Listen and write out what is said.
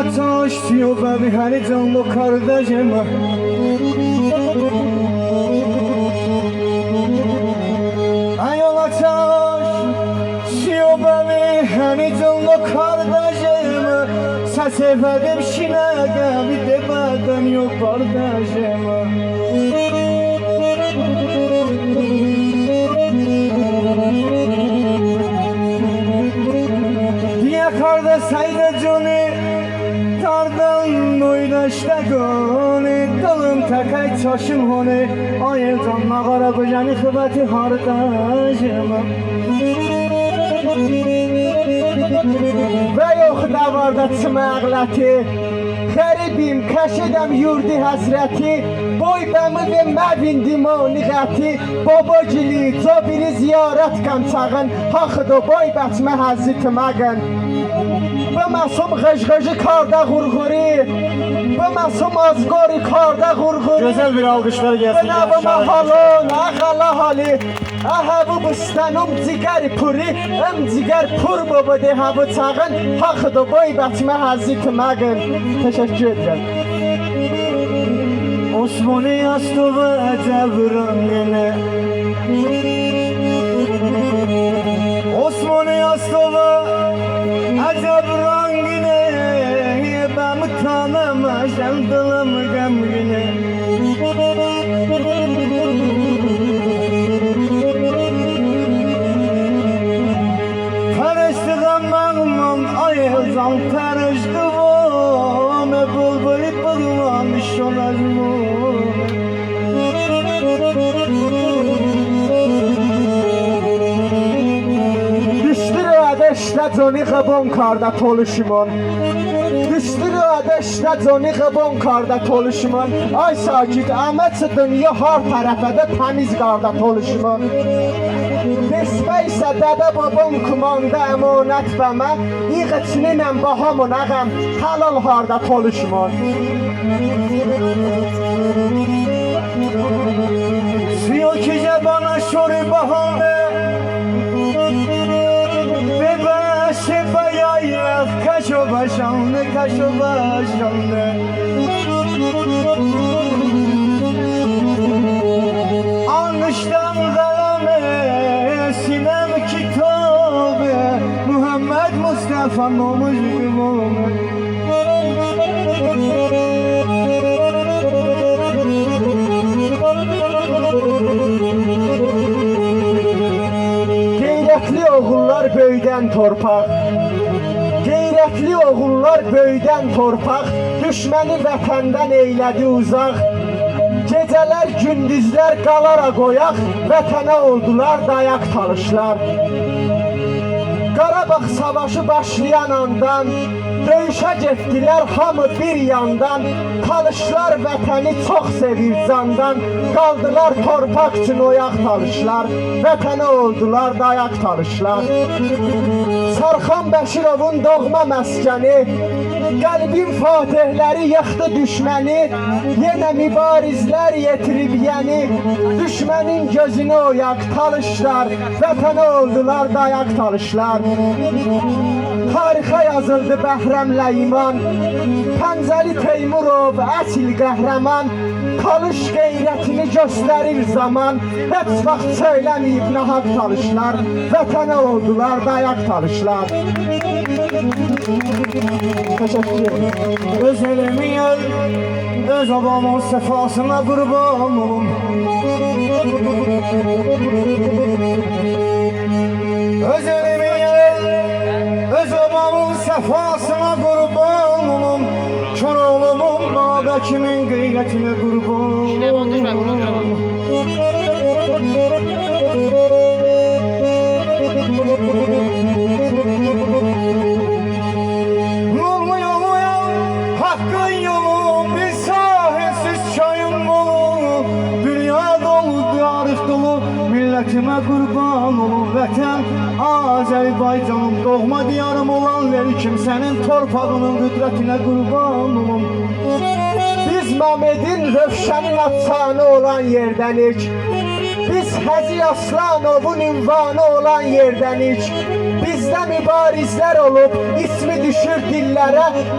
ateş diyor bebi her canlı kardeşim. Ayol ateş diyor bebi her canlı kardeşim. Ses efendim şinege bir de beden yok kardeşim. Diye kardeş sayda cuni Tardan oydaşta goni Dalım takay çaşım honi. Ay canla qara bujani xibati hardajım Ve yok da var da çımağlati. Garibim kaşedem yurdi hazreti. Boy bemi ve mevindim o niğati Babacili to biri ziyaret kan çağın Haxıdo boy bətmə həzzi tımağın به مصوم غشغشی کرده غرغری به مصوم ازگاری کرده غرغری. Güzel bir alkış ver gelsin. به نو محالون اخلا حالی. اهبو بستنم دیگر پوری ام دیگر پور بوده بو تقن حق دو بای بطمه هزی که مگن. تشکر ederim. Osmanlı yastı ve devran yine məğmum ayılsam periştiğim E bulbuli bulmamış olarım Düştür ateşte coni xabon karda toluşumun Düştür ateşte coni xabon karda toluşumun Ay sakit əmət dünya har tərəfədə təmiz qarda toluşumun İsə dədə babam kumanda əmanət bəmə İğəçiniməm bahamın əğəm Halal harda toluşumun Suyu kice bana şori bahane Bebeşe bayayla kaşo başanlı kaşo başanlı. Anıştan Mumuz Qeyrətli oğullar böydən torpaq. Qeyrətli oğullar böydən torpaq. Düşməni vətəndən eylədi uzaq. Gecələr gündüzlər qalara qoyaq. Vətənə oldular dayaq talışlar Qarabağ savaşı başlayan andan Döyüşə getdilər hamı bir yandan. Talışlar vətəni çox sevir candan Qaldılar torpaq üçün oyaq talışlar Vətənə oldular dayaq talışlar Sarxan Bəşirovun doğma məskəni Qəlbin fatihləri yıxdı düşməni. Yenə mübarizlər yetirib yəni Düşmənin gözünü oyaq talışlar Vətənə oldular dayaq talışlar Tarixə yazıldı Bəhrəmlə iman Pəncəli Teymurov əsil qəhrəman Talış qeyrətini göstərir zaman Heç vaxt söyləməyib nahaq talışlar Vətənə oldular dayaq talışlar Teşekkür. Öz elimi yer, öz babamın sefasına kurban olum. Öz elimi babamın sefasına kurban olum. Kör oğlumun babekimin gıyretine kurban olum. Olmuyor Kurban olun vətən Azərbaycanım doğma diyarım olan Lerkim sənin torpağının qüdrətinə qurban olun. Biz Məhmedin Rövşənin atsanı olan yerdənik. Biz Həzi Aslanovun ünvanı olan yerdənik. Bizdə mübarizlər olub, ismi düşür dillərə